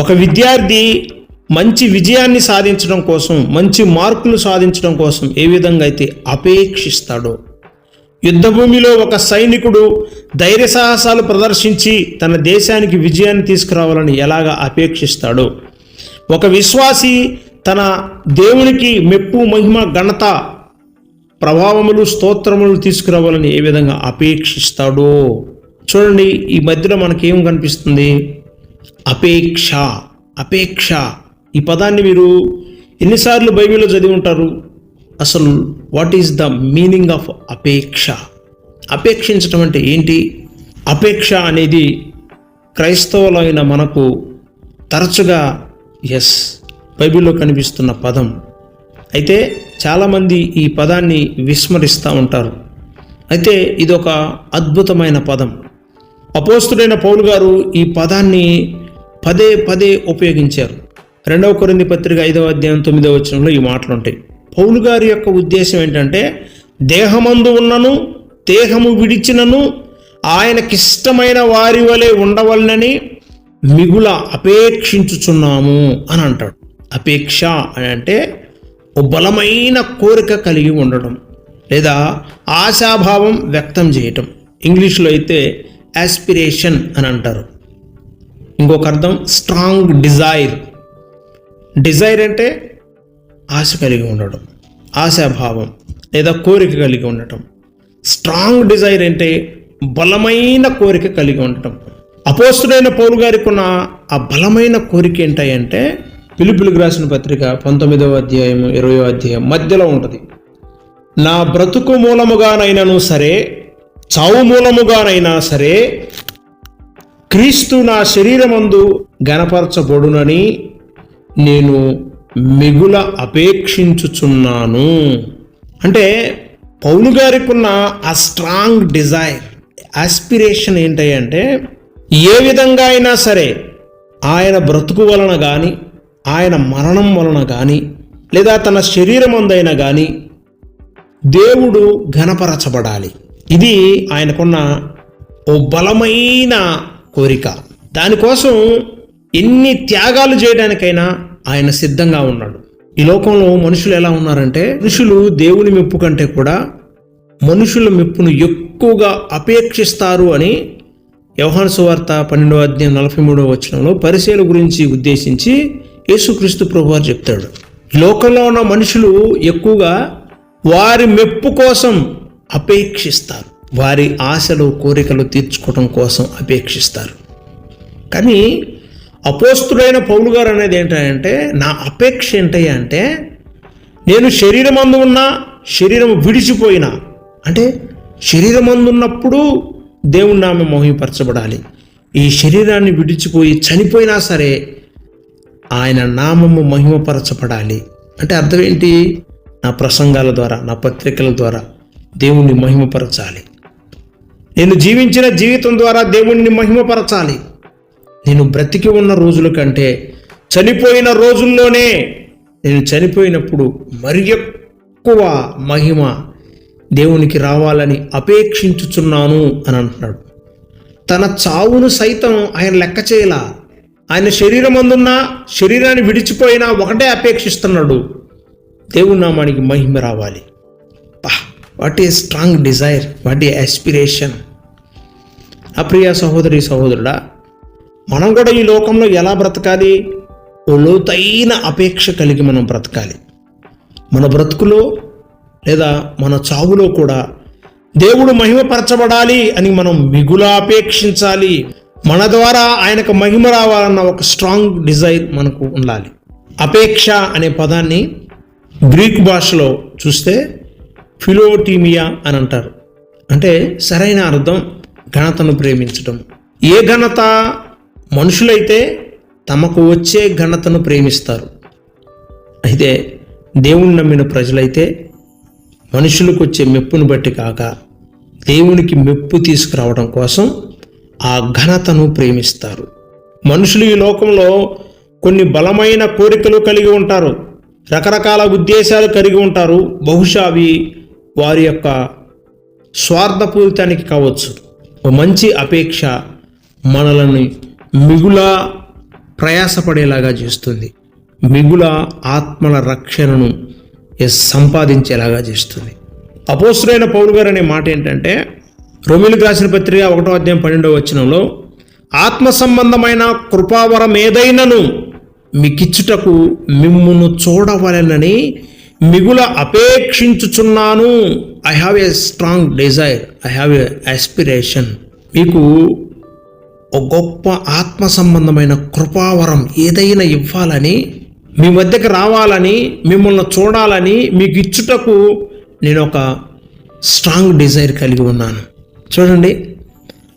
ఒక విద్యార్థి మంచి విజయాన్ని సాధించడం కోసం మంచి మార్కులు సాధించడం కోసం ఏ విధంగా అయితే అపేక్షిస్తాడో యుద్ధభూమిలో ఒక సైనికుడు ధైర్య సాహసాలు ప్రదర్శించి తన దేశానికి విజయాన్ని తీసుకురావాలని ఎలాగ అపేక్షిస్తాడో ఒక విశ్వాసి తన దేవునికి మెప్పు మహిమ ఘనత ప్రభావములు స్తోత్రములు తీసుకురావాలని ఏ విధంగా అపేక్షిస్తాడో. చూడండి ఈ మధ్యలో మనకేం కనిపిస్తుంది? అపేక్ష అపేక్ష. ఈ పదాన్ని మీరు ఎన్నిసార్లు బైబిల్లో చదివి ఉంటారు? అసలు what is the meaning of అపేక్ష? అపేక్షించడం అంటే ఏంటి? అపేక్ష అనేది క్రైస్తవులైన మనకు తరచుగా ఎస్ బైబిల్లో కనిపిస్తున్న పదం. అయితే చాలామంది ఈ పదాన్ని విస్మరిస్తూ ఉంటారు. అయితే ఇది ఒక అద్భుతమైన పదం. అపోస్తుడైన పౌలు గారు ఈ పదాన్ని పదే పదే ఉపయోగించారు. రెండవ కొరింది పత్రిక ఐదవ అధ్యాయం తొమ్మిదవ వచనంలో ఈ మాటలు ఉంటాయి పౌలు గారి యొక్క ఉద్దేశం ఏంటంటే దేహమందు ఉన్నను దేహము విడిచినను ఆయనకిష్టమైన వారి వలె ఉండవలనని మిగుల అపేక్షించుచున్నాము అని అంటాడు. అపేక్ష అని అంటే ఓ బలమైన కోరిక కలిగి ఉండడం లేదా ఆశాభావం వ్యక్తం చేయటం. ఇంగ్లీష్లో అయితే యాస్పిరేషన్ అని అంటారు. ఇంకొక అర్థం స్ట్రాంగ్ డిజైర్ డిజైర్ అంటే ఆశ కలిగి ఉండడం ఆశాభావం లేదా కోరిక కలిగి ఉండటం. స్ట్రాంగ్ డిజైర్ అంటే బలమైన కోరిక కలిగి ఉండటం. అపోస్తుడైన పౌరు గారికి ఉన్న ఆ బలమైన కోరిక ఏంటంటే పిలుపులకు రాసిన పత్రిక పంతొమ్మిదవ అధ్యాయం ఇరవయో అధ్యాయం మధ్యలో ఉంటుంది. నా బ్రతుకు మూలముగానైనను సరే చావు మూలముగానైనా సరే క్రీస్తు నా శరీరమందు గనపరచబడునని నేను మిగుల అపేక్షించుచున్నాను. అంటే పౌలు గారికి ఉన్న ఆ స్ట్రాంగ్ డిజైర్ ఆస్పిరేషన్ ఏంటంటే ఏ విధంగా అయినా సరే ఆయన బ్రతుకు వలన కానీ ఆయన మరణం వలన కానీ లేదా తన శరీరమందైనా కానీ దేవుడు ఘనపరచబడాలి ఇది ఆయనకున్న ఓ బలమైన కోరిక. దానికోసం ఎన్ని త్యాగాలు చేయడానికైనా ఆయన సిద్ధంగా ఉన్నాడు. ఈ లోకంలో మనుషులు ఎలా ఉన్నారంటే మనుషులు దేవుని మెప్పు కంటే కూడా మనుషుల మెప్పును ఎక్కువగా అపేక్షిస్తారు అని వ్యవహాను సువార్త పన్నెండవ అధ్యాయం నలభై మూడవ వచనంలో పరిశీల గురించి ఉద్దేశించి యేసుక్రీస్తు ప్రభువారు చెప్తాడు. ఈ లోకంలో ఉన్న మనుషులు ఎక్కువగా వారి మెప్పు కోసం అపేక్షిస్తారు. వారి ఆశలు కోరికలు తీర్చుకోవడం కోసం అపేక్షిస్తారు. కానీ అపోస్తుడైన పౌలు గారు అనేది ఏంటంటే నా అపేక్ష ఏంటయ్యా అంటే నేను శరీరం అందు ఉన్నా శరీరం విడిచిపోయినా అంటే శరీరం అందున్నప్పుడు దేవుని నామ మహిమపరచబడాలి. ఈ శరీరాన్ని విడిచిపోయి చనిపోయినా సరే ఆయన నామము మహిమపరచబడాలి. అంటే అర్థం ఏంటి? నా ప్రసంగాల ద్వారా నా పత్రికల ద్వారా. దేవుణ్ణి మహిమపరచాలి. నేను జీవించిన జీవితం ద్వారా దేవుణ్ణి మహిమపరచాలి. నేను బ్రతికి ఉన్న రోజుల కంటే చనిపోయిన రోజుల్లోనే నేను చనిపోయినప్పుడు మరి ఎక్కువ మహిమ దేవునికి రావాలని అపేక్షించుచున్నాను అని అంటున్నాడు. తన చావును సైతం ఆయన లెక్క చేయలా. ఆయన శరీరం అందున్న శరీరాన్ని విడిచిపోయినా ఒకటే అపేక్షిస్తున్నాడు. దేవునామానికి మహిమ రావాలి. వాట్ ఈ స్ట్రాంగ్ డిజైర్ వాట్ ఈ ఆస్పిరేషన్ అప్రియ సహోదరి సహోదరుడా మనం కూడా ఈ లోకంలో ఎలా బ్రతకాలి? ఓ లోతైన అపేక్ష కలిగి మనం బ్రతకాలి. మన బ్రతుకులో లేదా మన చావులో కూడా దేవుడు మహిమపరచబడాలి అని మనం మిగుల అపేక్షించాలి. మన ద్వారా ఆయనకు మహిమ రావాలన్న ఒక స్ట్రాంగ్ డిజైర్ మనకు ఉండాలి. అపేక్ష అనే పదాన్ని గ్రీక్ భాషలో చూస్తే ఫిలోటీమియా అని అంటారు. అంటే సరైన అర్థం ఘనతను ప్రేమించడం ఏ ఘనత? మనుషులైతే తమకు వచ్చే ఘనతను ప్రేమిస్తారు. అయితే దేవుణ్ణి నమ్మిన ప్రజలైతే మనుషులకు వచ్చే మెప్పును బట్టి కాక దేవునికి మెప్పు తీసుకురావడం కోసం ఆ ఘనతను ప్రేమిస్తారు. మనుషులు ఈ లోకంలో కొన్ని బలమైన కోరికలు కలిగి ఉంటారు. రకరకాల ఉద్దేశాలు కలిగి ఉంటారు. బహుశా అవి వారి యొక్క స్వార్థపూరితానికి కావచ్చు. ఓ మంచి అపేక్ష మనల్ని మిగులా ప్రయాసపడేలాగా చేస్తుంది. మిగుల ఆత్మల రక్షణను సంపాదించేలాగా చేస్తుంది. అపోస్తుడైన పౌరు గారు అనే మాట ఏంటంటే రొమిలికి రాసిన పత్రిక ఒకటో అధ్యాయం పన్నెండవ వచనంలో ఆత్మ సంబంధమైన కృపావరం ఏదైనను మీకిచ్చుటకు మిమ్మును చూడవలెనని మిగుల అపేక్షించుచున్నాను. I have a strong desire I have a aspiration మీకు ఒక గొప్ప ఆత్మ సంబంధమైన కృపావరం ఏదైనా ఇవ్వాలని మీ మధ్యకి రావాలని మిమ్మల్ని చూడాలని మీకు ఇచ్చుటకు నేను ఒక స్ట్రాంగ్ డిజైర్ కలిగి ఉన్నాను. చూడండి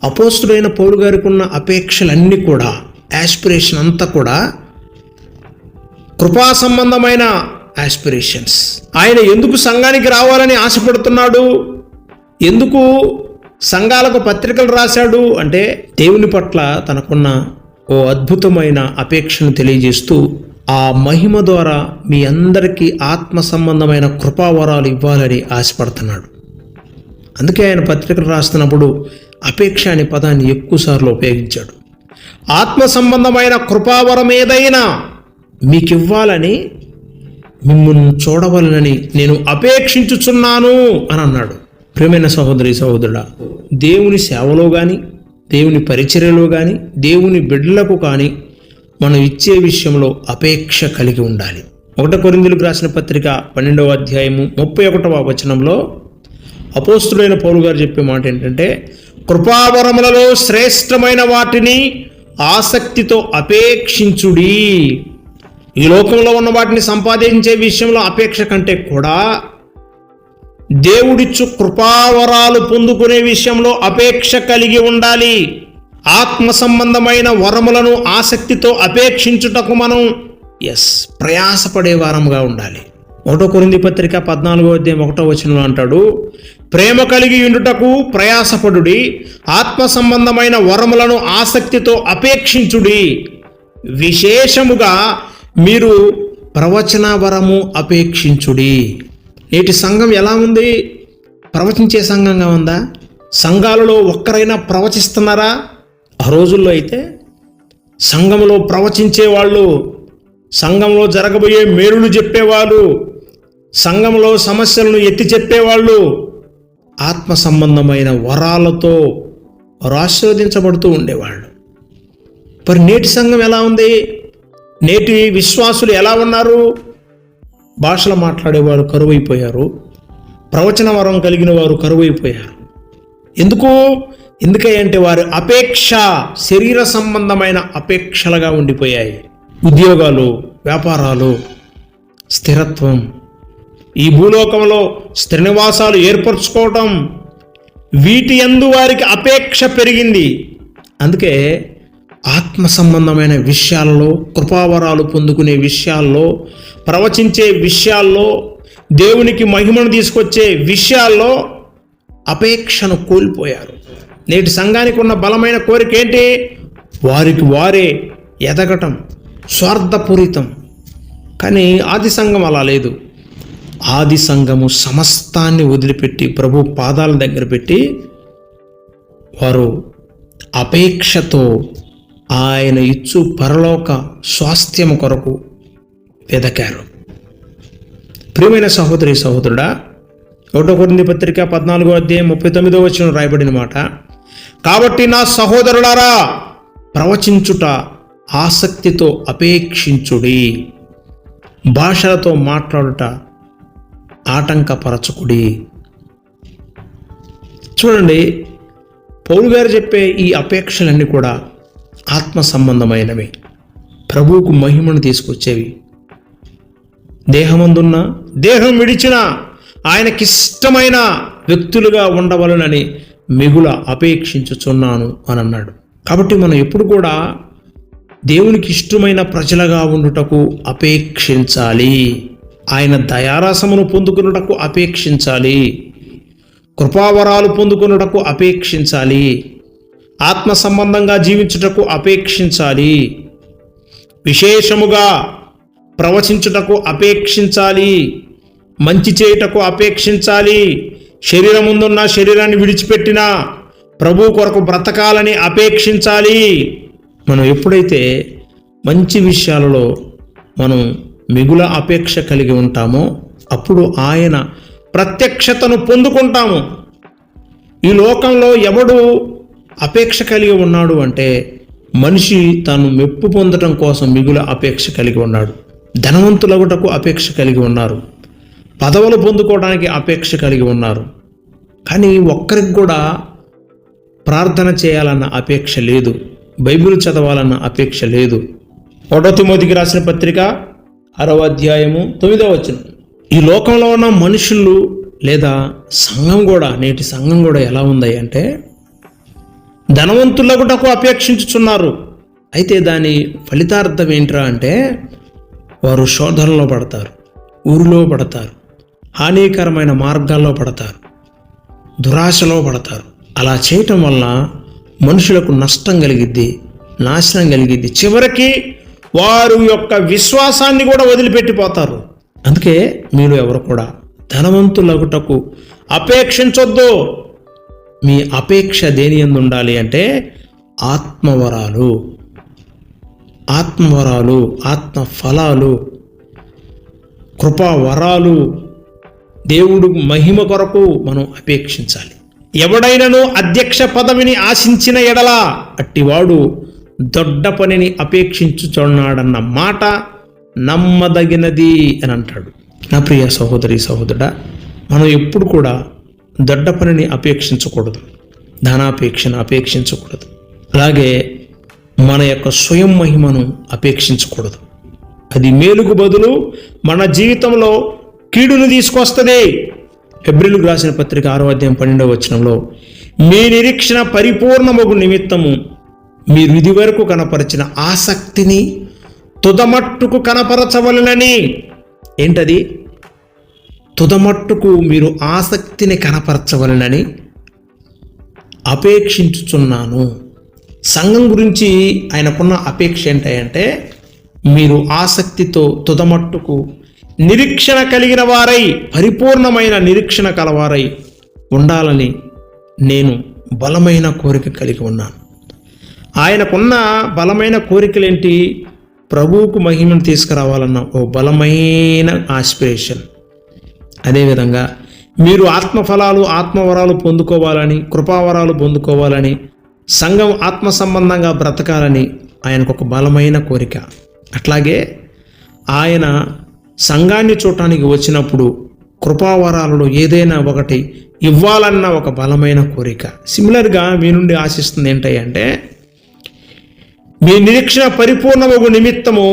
అపోస్తుడైన పౌరు గారికి ఉన్న అపేక్షలన్నీ కూడా యాస్పిరేషన్ అంతా కూడా కృపా సంబంధమైన ఆస్పిరేషన్స్ ఆయన ఎందుకు సంఘానికి రావాలని ఆశపడుతున్నాడు? ఎందుకు సంఘాలకు పత్రికలు రాశాడు? అంటే దేవుని పట్ల తనకున్న ఓ అద్భుతమైన అపేక్షను తెలియజేస్తూ ఆ మహిమ ద్వారా మీ అందరికీ ఆత్మ సంబంధమైన కృపావరాలు ఇవ్వాలని ఆశపడుతున్నాడు. అందుకే ఆయన పత్రికలు రాస్తున్నప్పుడు అపేక్ష అనే పదాన్ని ఎక్కువసార్లు ఉపయోగించాడు. ఆత్మ సంబంధమైన కృపావరం ఏదైనా మీకు ఇవ్వాలని మిమ్మల్ని చూడవలనని నేను అపేక్షించుచున్నాను అని అన్నాడు. ప్రియమైన సహోదరి సహోదరుడా దేవుని సేవలో కానీ దేవుని పరిచర్యలో కానీ దేవుని బిడ్డలకు కానీ మనం ఇచ్చే విషయంలో అపేక్ష కలిగి ఉండాలి. ఒకట కొరిందులకు రాసిన పత్రిక పన్నెండవ అధ్యాయము ముప్పై ఒకటవ వచనంలో అపోస్తుడైన పౌలు గారు చెప్పే మాట ఏంటంటే కృపావరములలో శ్రేష్టమైన వాటిని ఆసక్తితో అపేక్షించుడి. ఈ లోకంలో ఉన్న వాటిని సంపాదించే విషయంలో అపేక్ష కంటే కూడా దేవుడిచ్చు కృపావరాలు పొందుకునే విషయంలో అపేక్ష కలిగి ఉండాలి. ఆత్మ సంబంధమైన వరములను ఆసక్తితో అపేక్షించుటకు మనం ఎస్ ప్రయాసపడే వారంగా ఉండాలి. ఒకటో కొరింది పత్రిక పద్నాలుగో అధ్యాయం ఒకటో వచనంలో అంటాడు ప్రేమ కలిగి ఉండుటకు ప్రయాసపడుడి ఆత్మ సంబంధమైన వరములను ఆసక్తితో అపేక్షించుడి. విశేషముగా మీరు ప్రవచన వరము అపేక్షించుడి. నేటి సంఘం ఎలా ఉంది? ప్రవచించే సంఘంగా ఉందా? సంఘాలలో ఒక్కరైనా ప్రవచిస్తున్నారా? ఆ రోజుల్లో అయితే సంఘంలో ప్రవచించే వాళ్ళు సంఘంలో జరగబోయే మేలులు చెప్పేవాళ్ళు సంఘంలో సమస్యలను ఎత్తి చెప్పేవాళ్ళు ఆత్మ సంబంధమైన వరాలతో వారు ఆశీర్వదించబడుతూ ఉండేవాళ్ళు. మరి నేటి సంఘం ఎలా ఉంది? నేటి విశ్వాసులు ఎలా ఉన్నారు? భాషలు మాట్లాడేవారు కరువైపోయారు. ప్రవచన వరం కలిగిన వారు కరువైపోయారు. ఎందుకు? ఎందుకంటే వారి అపేక్ష శరీర సంబంధమైన అపేక్షలుగా ఉండిపోయాయి. ఉద్యోగాలు వ్యాపారాలు స్థిరత్వం ఈ భూలోకంలో స్థిర నివాసాలు ఏర్పరచుకోవటం వీటి యందు వారికి అపేక్ష పెరిగింది. అందుకే ఆత్మ సంబంధమైన విషయాల్లో కృపావరాలు పొందుకునే విషయాల్లో ప్రవచించే విషయాల్లో దేవునికి మహిమను తీసుకొచ్చే విషయాల్లో అపేక్షను కోల్పోయారు. నేటి సంఘానికి ఉన్న బలమైన కోరిక ఏంటి? వారికి వారే ఎదగటం స్వార్థపూరితం. కానీ ఆది సంఘం అలా లేదు. ఆది సంఘము సమస్తాన్ని వదిలిపెట్టి ప్రభు పాదాల దగ్గర పెట్టి వారు అపేక్షతో ఆయన ఇచ్చు పరలోక స్వాస్థ్యము కొరకు వెదకారు. ప్రియమైన సహోదరి సహోదరుడా ఒకటో కొన్ని పత్రిక పద్నాలుగో అధ్యాయం ముప్పై తొమ్మిదో వచ్చిన రాయబడిన మాట కాబట్టి నా సహోదరులారా ప్రవచించుట ఆసక్తితో అపేక్షించుడి. భాషలతో మాట్లాడుట ఆటంకపరచకుడి. చూడండి పౌలు గారు చెప్పే ఈ అపేక్షలన్నీ కూడా ఆత్మ సంబంధమైనవి ప్రభువుకు మహిమను తీసుకొచ్చేవి. దేహమందున్న దేహం విడిచిన ఆయనకిష్టమైన వ్యక్తులుగా ఉండవలనని మిగుల అపేక్షించుచున్నాను అని అన్నాడు కాబట్టి మనం ఎప్పుడు కూడా దేవునికి ఇష్టమైన ప్రజలుగా ఉండుటకు అపేక్షించాలి. ఆయన దయారాసమును పొందుకున్నటకు అపేక్షించాలి. కృపావరాలు పొందుకున్నటకు అపేక్షించాలి. ఆత్మ సంబంధంగా జీవించుటకు అపేక్షించాలి. విశేషముగా ప్రవచించుటకు అపేక్షించాలి. మంచి చేయుటకు అపేక్షించాలి. శరీరం ముందున్న శరీరాన్ని విడిచిపెట్టిన ప్రభు కొరకు బ్రతకాలని అపేక్షించాలి. మనం ఎప్పుడైతే మంచి విషయాలలో మనం మిగుల అపేక్ష కలిగి ఉంటామో అప్పుడు ఆయన ప్రత్యక్షతను పొందుకుంటాము. ఈ లోకంలో ఎవడు అపేక్ష కలిగి ఉన్నాడు అంటే మనిషి తాను మెప్పు పొందటం కోసం మిగుల అపేక్ష కలిగి ఉన్నాడు. ధనవంతులగుటకు అపేక్ష కలిగి ఉన్నారు. పదవులు పొందుకోవడానికి అపేక్ష కలిగి ఉన్నారు. కానీ ఒక్కరికి కూడా ప్రార్థన చేయాలన్న అపేక్ష లేదు. బైబిల్ చదవాలన్న అపేక్ష లేదు. ఒకటో తిమోతికి రాసిన పత్రిక అరవ అధ్యాయము తొమ్మిదో వచ్చిన ఈ లోకంలో ఉన్న మనుషులు లేదా సంఘం కూడా నేటి సంఘం కూడా ఎలా ఉంది అంటే ధనవంతులకుటకు అపేక్షించుచున్నారు. అయితే దాని ఫలితార్థం ఏంట్రా అంటే వారు శోధనలో పడతారు ఊరిలో పడతారు హానికరమైన మార్గాల్లో పడతారు దురాశలో పడతారు. అలా చేయటం వల్ల మనుషులకు నష్టం కలిగిద్ది నాశనం కలిగిద్ది. చివరికి వారు యొక్క విశ్వాసాన్ని కూడా వదిలిపెట్టిపోతారు. అందుకే మీరు ఎవరు కూడా ధనవంతులగుటకు అపేక్షించొద్దు. మీ అపేక్ష దేని ఎందు ఉండాలి అంటే ఆత్మవరాలు. ఆత్మవరాలు ఆత్మ ఫలాలు కృపావరాలు దేవుడు మహిమ కొరకు మనం అపేక్షించాలి. ఎవడైనను అధ్యక్ష పదవిని ఆశించిన ఎడలా అట్టివాడు దొడ్డ పనిని అపేక్షించుచున్నాడన్న మాట నమ్మదగినది అని అంటాడు. నా ప్రియ సహోదరి సహోదరుడా మనం ఎప్పుడు కూడా దొడ్డ పనిని అపేక్షించకూడదు. ధనాపేక్షను అపేక్షించకూడదు. అలాగే మన యొక్క స్వయం మహిమను అపేక్షించకూడదు. అది మేలుకు బదులు మన జీవితంలో కీడును తీసుకొస్తుంది. ఫిబ్రిల్ రాసిన పత్రిక ఆరో అధ్యాయం పన్నెండవ వచనంలో మీ నిరీక్షణ పరిపూర్ణమగు నిమిత్తము మీరు ఇదివరకు కనపరిచిన ఆసక్తిని తుదమట్టుకు కనపరచవలనని. ఏంటది? తుదమట్టుకు మీరు ఆసక్తిని కనపరచవలనని అపేక్షించుచున్నాను. సంఘం గురించి ఆయనకున్న అపేక్ష ఏంటంటే మీరు ఆసక్తితో తుదమట్టుకు నిరీక్షణ కలిగిన వారై పరిపూర్ణమైన నిరీక్షణ కలవారై ఉండాలని నేను బలమైన కోరిక కలిగి ఉన్నాను. ఆయనకున్న బలమైన కోరికలేంటి? ప్రభువుకు మహిమను తీసుకురావాలన్న ఓ బలమైన ఆస్పిరేషన్. అదేవిధంగా మీరు ఆత్మఫలాలు ఆత్మవరాలు పొందుకోవాలని కృపావరాలు పొందుకోవాలని సంఘం ఆత్మ సంబంధంగా బ్రతకాలని ఆయనకు ఒక బలమైన కోరిక. అట్లాగే ఆయన సంఘాన్ని చూడటానికి వచ్చినప్పుడు కృపావరాలలో ఏదైనా ఒకటి ఇవ్వాలన్న ఒక బలమైన కోరిక. సిమిలర్గా మీ నుండి ఆశిస్తుంది ఏంటంటే మీ నిరీక్షణ పరిపూర్ణమగు నిమిత్తము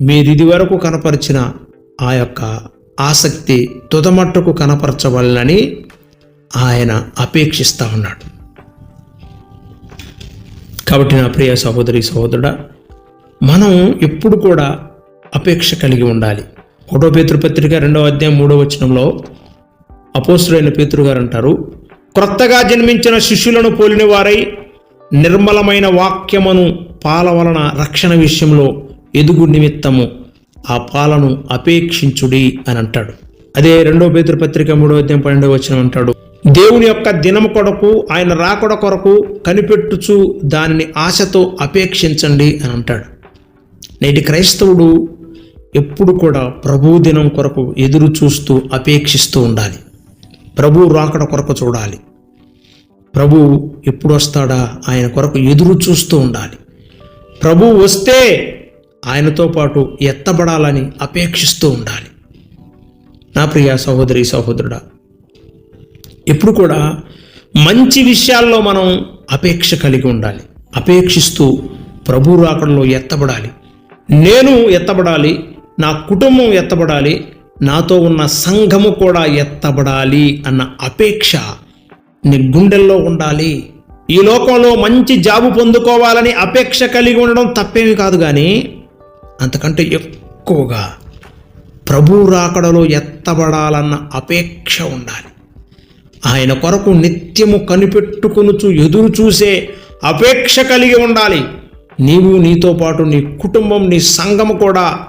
మీరు ఇది వరకు కనపరిచిన ఆ యొక్క ఆసక్తి తుదమట్టుకు కనపరచవలనని ఆయన అపేక్షిస్తూ ఉన్నాడు. కాబట్టి నా ప్రియ సహోదరి సహోదరుడా మనం ఎప్పుడు కూడా అపేక్ష కలిగి ఉండాలి. ఒకటో పేతృపత్రిక రెండవ అధ్యాయం మూడవ వచనంలో అపోస్తుడైన పేతృగారు అంటారు క్రొత్తగా జన్మించిన శిష్యులను పోలిన వారై నిర్మలమైన వాక్యమును పాల వలన రక్షణ విషయంలో ఎదుగు నిమిత్తము ఆ పాలను అపేక్షించుడి అని అంటాడు. అదే రెండో పత్రిక మూడో అధ్యాయం పన్నెండో వచ్చిన అంటాడు. దేవుని యొక్క దినము కొరకు ఆయన రాకడ కొరకు కనిపెట్టుచు దానిని ఆశతో అపేక్షించండి అని అంటాడు. నేటి క్రైస్తవుడు ఎప్పుడు కూడా ప్రభు దినం కొరకు ఎదురు చూస్తూ అపేక్షిస్తూ ఉండాలి. ప్రభు రాకడ కొరకు చూడాలి. ప్రభు ఎప్పుడు వస్తాడా ఆయన కొరకు ఎదురు చూస్తూ ఉండాలి. ప్రభు వస్తే ఆయనతో పాటు ఎత్తబడాలని అపేక్షిస్తూ ఉండాలి. నా ప్రియ సహోదరి సహోదరుడా ఎప్పుడు కూడా మంచి విషయాల్లో మనం అపేక్ష కలిగి ఉండాలి. అపేక్షిస్తూ ప్రభు రాకడలో ఎత్తబడాలి. నేను ఎత్తబడాలి నా కుటుంబం ఎత్తబడాలి నాతో ఉన్న సంఘము కూడా ఎత్తబడాలి అన్న అపేక్ష నీ గుండెల్లో ఉండాలి. ఈ లోకంలో మంచి జాబు పొందుకోవాలని అపేక్ష కలిగి ఉండడం తప్పేమి కాదు కానీ అంతకంటే ఎక్కువగా ప్రభు రాకడలో ఎత్తబడాలన్న అపేక్ష ఉండాలి. ఆయన కొరకు నిత్యము కనిపెట్టుకొనుచు ఎదురు చూసే అపేక్ష కలిగి ఉండాలి. నీవు నీతో పాటు నీ కుటుంబం నీ సంఘము కూడా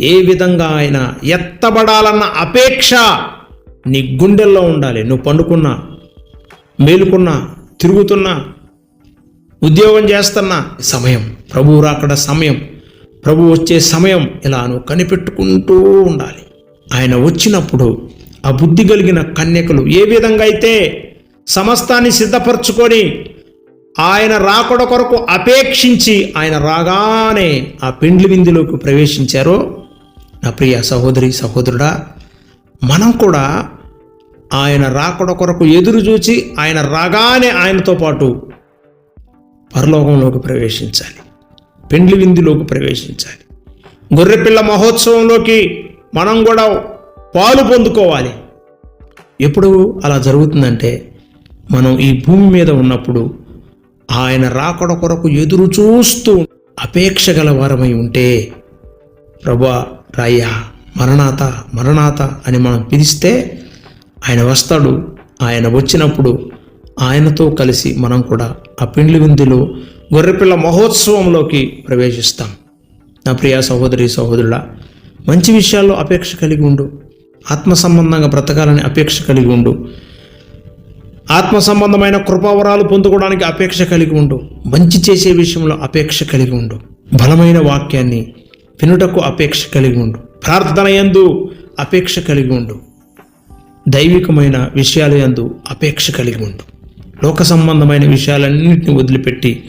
ఏ విధంగా ఆయన ఎత్తబడాలన్న అపేక్ష నీ గుండెల్లో ఉండాలి. నువ్వు పండుకున్నా మేలుకున్నా తిరుగుతున్నా ఉద్యోగం చేస్తున్నా సమయం ప్రభువు రాకడ సమయం. ప్రభు వచ్చే సమయం ఇలాను కనిపెట్టుకుంటూ ఉండాలి. ఆయన వచ్చినప్పుడు ఆ బుద్ధి కలిగిన కన్యకలు ఏ విధంగా అయితే సమస్తాన్ని సిద్ధపరచుకొని ఆయన రాకడ కొరకు అపేక్షించి ఆయన రాగానే ఆ పెండ్లి విందులోకి ప్రవేశించారో నా ప్రియ సహోదరి సహోదరుడా మనం కూడా ఆయన రాకడ కొరకు ఎదురు చూచి ఆయన రాగానే ఆయనతో పాటు పరలోకంలోకి ప్రవేశించాలి. పెండ్లి విందులోకి ప్రవేశించాలి. గొర్రెపిల్ల మహోత్సవంలోకి మనం కూడా పాలు పొందుకోవాలి. ఎప్పుడు అలా జరుగుతుందంటే మనం ఈ భూమి మీద ఉన్నప్పుడు ఆయన రాకడ కొరకు ఎదురు చూస్తూ అపేక్ష గలవారమై ఉంటే ప్రభా రాయ్యా మరణాత మరణాత అని మనం పిలిస్తే ఆయన వస్తాడు. ఆయన వచ్చినప్పుడు ఆయనతో కలిసి మనం కూడా ఆ పెండ్లి విందులో గొర్రెపిల్ల మహోత్సవంలోకి ప్రవేశిస్తాం. నా ప్రియ సహోదరి సహోదరుల మంచి విషయాల్లో అపేక్ష కలిగి ఉండు. ఆత్మ సంబంధంగా బ్రతకాలని అపేక్ష కలిగి ఉండు. ఆత్మ సంబంధమైన కృపావరాలు పొందుకోవడానికి అపేక్ష కలిగి ఉండు. మంచి చేసే విషయంలో అపేక్ష కలిగి ఉండు. బలమైన వాక్యాన్ని వినుటకు అపేక్ష కలిగి ఉండు. ప్రార్థన యందు అపేక్ష కలిగి ఉండు. దైవికమైన విషయాల యందు అపేక్ష కలిగి ఉండు. లోక సంబంధమైన విషయాలన్నింటిని వదిలిపెట్టి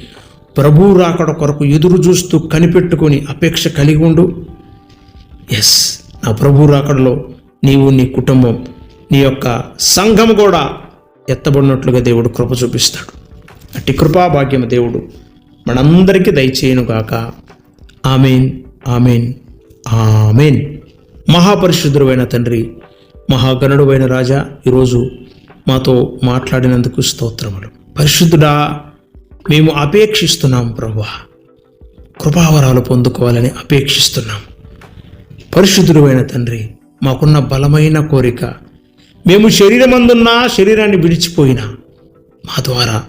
ప్రభు రాకడ కొరకు ఎదురు చూస్తూ కనిపెట్టుకొని అపేక్ష కలిగి ఉండు. ఎస్ నా ప్రభు రాకడలో నీవు నీ కుటుంబం నీ యొక్క సంఘం కూడా ఎత్తబడినట్లుగా దేవుడు కృప చూపిస్తాడు. అట్టి కృపాభాగ్యం దేవుడు మనందరికీ దయచేయనుగాక ఆమెన్ ఆమెన్ ఆమెన్. మహాపరిశుద్ధుడైన తండ్రి మహాగణుడువైన రాజా ఈరోజు మాతో మాట్లాడినందుకు స్తోత్రములు. పరిశుద్ధుడా మేము అపేక్షిస్తున్నాం ప్రభా కృపావరాలు పొందుకోవాలని అపేక్షిస్తున్నాం. పరిశుద్ధుడైన తండ్రి మాకున్న బలమైన కోరిక మేము శరీరమందున్నా శరీరాన్ని విడిచిపోయినా మా ద్వారా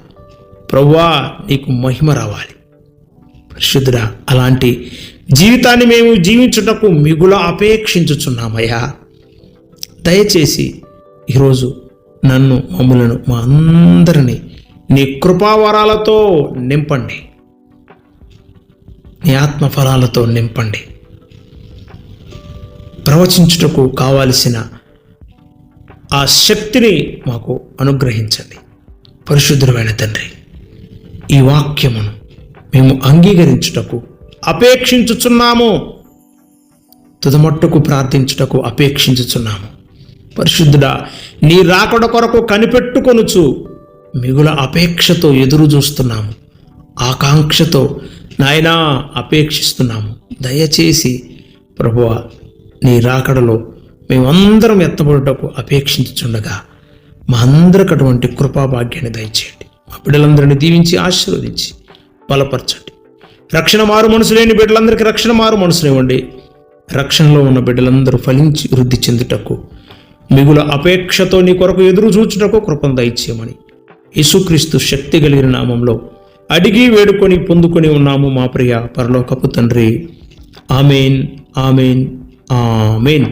ప్రవ్వా నీకు మహిమ రావాలి. పరిశుద్ధుడా అలాంటి జీవితాన్ని మేము జీవించుటకు మిగుల అపేక్షించుచున్నామయ్యా. దయచేసి ఈరోజు నన్ను మమ్ములను మా అందరినీ నీ కృపావరాలతో నింపండి. నీ ఆత్మఫలాలతో నింపండి. ప్రవచించుటకు కావలసిన ఆ శక్తిని మాకు అనుగ్రహించండి. పరిశుద్ధుడమైన తండ్రి ఈ వాక్యమును మేము అంగీకరించుటకు అపేక్షించుచున్నాము. తుదమట్టుకు ప్రార్థించుటకు అపేక్షించుచున్నాము. పరిశుద్ధుడా నీ రాకడ కొరకు కనిపెట్టుకొనుచు మిగుల అపేక్షతో ఎదురు చూస్తున్నాము. ఆకాంక్షతో నాయనా అపేక్షిస్తున్నాము. దయచేసి ప్రభువ నీ రాకడలో మేమందరం ఎత్తబడుటకు అపేక్షించుండగా మా అందరికి అటువంటి కృపాభాగ్యాన్ని దయచేయండి. మా బిడ్డలందరినీ దీవించి ఆశీర్వదించి బలపరచండి. రక్షణ మారు మనసు లేని బిడ్డలందరికీ రక్షణ మారు మనసునివ్వండి రక్షణలో ఉన్న బిడ్డలందరూ ఫలించి వృద్ధి చెందుటకు మిగుల అపేక్షతో నీ కొరకు ఎదురు చూచుటకు కృపను దయచేయమని యేసుక్రీస్తు శక్తి కలిగిన నామంలో అడిగి వేడుకొని పొందుకొని ఉన్నాము మా ప్రియ పరలోకపు తండ్రి. Amen amen amen.